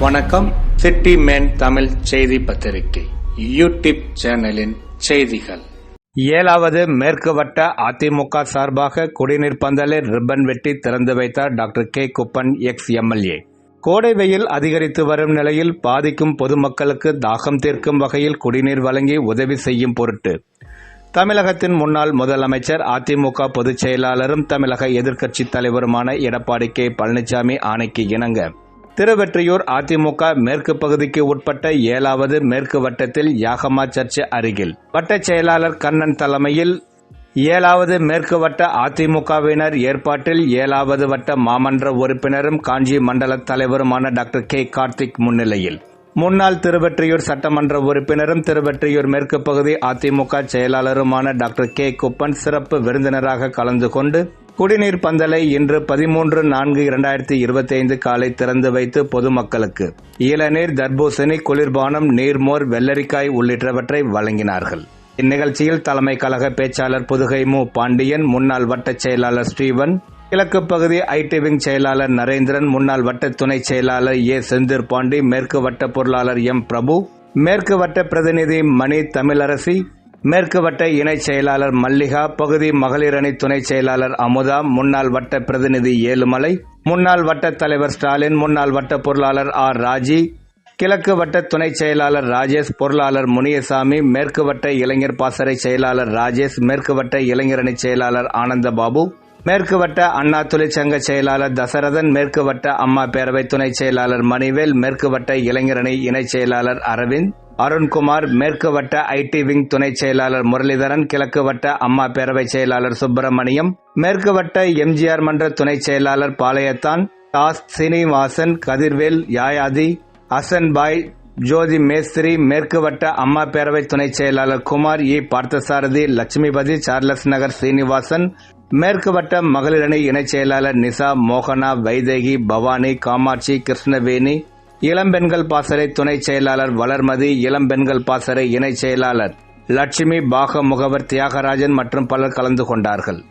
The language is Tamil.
வணக்கம். சிட்டி மேன் தமிழ் செய்தி பத்திரிகை யூடியூப் சேனலின் செய்திகள். ஏழாவது மேற்கு வட்ட அதிமுக சார்பாக குடிநீர் பந்தலை ரிப்பன் வெட்டி திறந்து வைத்தார் doctor K. Kuppan ex MLA கோடை வெயில் அதிகரித்து வரும் நிலையில் பாதிக்கும் பொதுமக்களுக்கு தாகம் தீர்க்கும் வகையில் குடிநீர் வழங்கி உதவி செய்யும் பொருட்டு. தமிழகத்தின் முன்னாள் முதலமைச்சர் அதிமுக பொதுச் செயலாளரும் தமிழக எதிர்க்கட்சித் தலைவருமான எடப்பாடி கே. பழனிசாமி ஆணைக்கு இணங்க திருவெற்றியூர் அதிமுக மேற்கு பகுதிக்கு உட்பட்ட ஏழாவது மேற்கு வட்டத்தில் யாகமா சர்ச் அருகில். வட்டச் செயலாளர் கண்ணன் தலைமையில் ஏழாவது மேற்கு வட்ட அதிமுகவினர் ஏற்பாட்டில் ஏழாவது வட்ட மாமன்ற உறுப்பினரும் காஞ்சி மண்டல தலைவருமான டாக்டர் கே கார்த்திக் முன்னிலையில். முன்னாள் திருவெற்றியூர் சட்டமன்ற உறுப்பினரும் திருவெற்றியூர் மேற்கு பகுதி அதிமுக செயலாளருமான டாக்டர் கே குப்பன் சிறப்பு விருந்தினராக கலந்து கொண்டு குடிநீர் பந்தலை இன்று பதிமூன்று நான்கு இரண்டாயிரத்தி இருபத்தி ஐந்து காலை திறந்து வைத்து பொதுமக்களுக்கு. இளநீர் தர்பூசணி குளிர்பானம் நீர்மோர் வெள்ளரிக்காய் உள்ளிட்டவற்றை வழங்கினார்கள். இந்நிகழ்ச்சியில் தலைமை கழக பேச்சாளர் புதுகை மு. பாண்டியன் முன்னாள் வட்டச் செயலாளர் ஸ்டீவன் கிழக்கு பகுதி ஐடி விங் செயலாளர் நரேந்திரன் முன்னாள் வட்ட துணை செயலாளர் ஏ. செந்திர் பாண்டி மேற்கு வட்ட பொருளாளர் எம். பிரபு மேற்கு வட்ட பிரதிநிதி மணி தமிழரசி மேற்கு வட்ட இணை செயலாளர் மல்லிகா பகுதி மகளிர் அணி துணை செயலாளர் அமுதா முன்னாள் வட்ட பிரதிநிதி ஏழுமலை முன்னாள் வட்ட தலைவர் ஸ்டாலின் முன்னாள் வட்ட பொருளாளர் ஆர் ராஜி கிழக்கு வட்ட துணை செயலாளர் ராஜேஷ் பொருளாளர் முனியசாமி மேற்கு வட்ட இளைஞர் பாசறை செயலாளர் ராஜேஷ் மேற்கு வட்ட இளைஞரணி செயலாளர் ஆனந்தபாபு மேற்கு வட்ட அண்ணா தொழிற்சங்க செயலாளர் தசரதன் மேற்கு வட்ட அம்மா பேரவை துணை செயலாளர் மணிவேல் மேற்கு வட்ட இளைஞரணி இணை செயலாளர் அரவிந்த் அருண்குமார் மேற்கு வட்ட ஐடி விங் துணை செயலாளர் முரளிதரன் கிழக்கு வட்ட அம்மா பேரவை செயலாளர் சுப்பிரமணியம் மேற்கு வட்ட எம்ஜிஆர் மன்ற துணை செயலாளர் பாளையத்தான் டாஸ் சீனிவாசன் கதிர்வேல் யாயாதி அசன்பாய் ஜோதி மேஸ்திரி மேற்கு வட்ட அம்மா பேரவை துணை செயலாளர் குமார் இ. பார்த்தசாரதி லட்சுமிபதி சார்லஸ் நகர் சீனிவாசன் மேற்கு வட்ட மகளிரணி இணைச் செயலாளர் நிசா மோகனா வைதேகி பவானி காமாட்சி கிருஷ்ணவேணி இளம்பெண்கள் பாசறை துணை செயலாளர் வளர்மதி இளம்பெண்கள் பாசறை இணைச் செயலாளர் லட்சுமி பாக முகவர் தியாகராஜன் மற்றும் பலர் கலந்து கொண்டார்கள்.